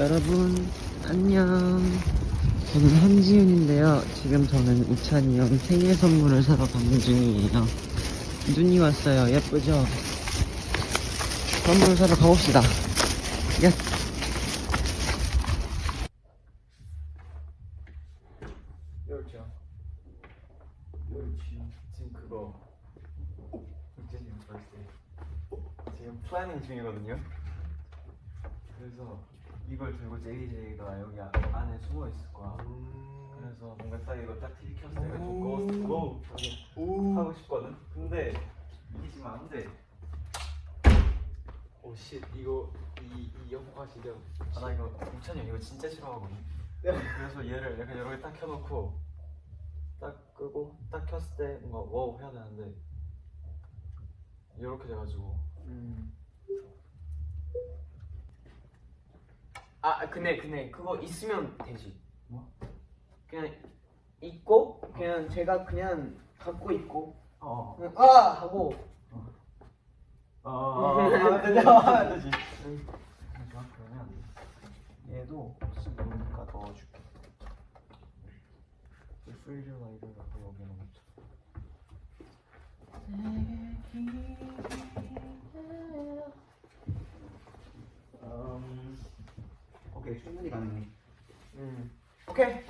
여러분 안녕. 저는 한지윤인데요. 지금 저는 우찬이 형 생일 선물을 사러 가는 중이에요. 눈이 왔어요. 예쁘죠? 선물을 사러 가봅시다. 야. 지금 그거. 지금 플래닝 중이거든요. 그래서 이걸 들고 JJ가 여기 아- 안에 숨어 있을 거야. 그래서 뭔가 딱 이거 딱 TV 켰을 때좀 고스트 고 하고 싶거든. 근데 지금 안 돼. 오씨 이거 이, 이 영화 시죠 아, 나 이거 우찬이 형 이거 진짜 싫어하거든. 그래서 얘를 약간 여러 개 딱 켜놓고 딱 끄고 딱 켰을 때 뭔가 와우 해야 되는데 이렇게 돼가지고 아 근데 근데 그거 있으면 되지 뭐? 그냥 있고 그냥 제가 그냥 갖고 있고 어. 그냥 아 하고 어. 아, 되지. 아, 되지. 그러면 얘도 혹시 모르니까 넣어줄게. 이 프리즈 라이트를 갖고 여기. 음, 오케이 충분히 가능해. 음 오케이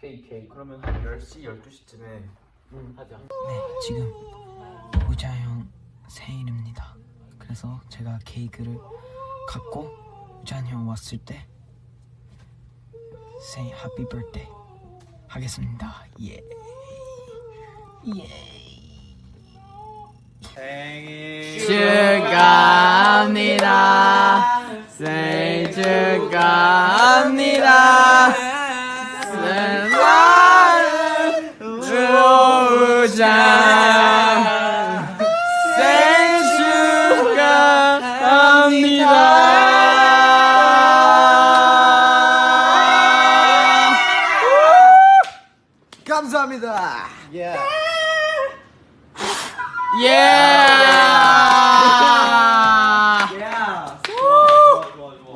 KK 그러면 한 10시, 12시쯤에 하자. 네, 지금 우자 형 생일입니다. 그래서 제가 케이크를 갖고 우자 형 왔을 때 생일 하ppy birthday 하겠습니다. 예. 예. 축하합니다. 합니다. 우자 생일 축하합니다. 감사합니다 예 예.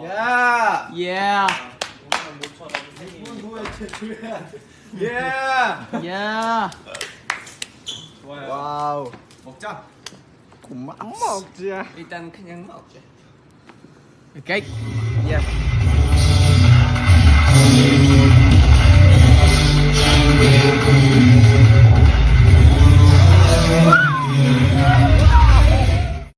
야 예. 예 예. 와우 먹자 그만 먹자 일단 그냥 먹자. 오케이. 예 예.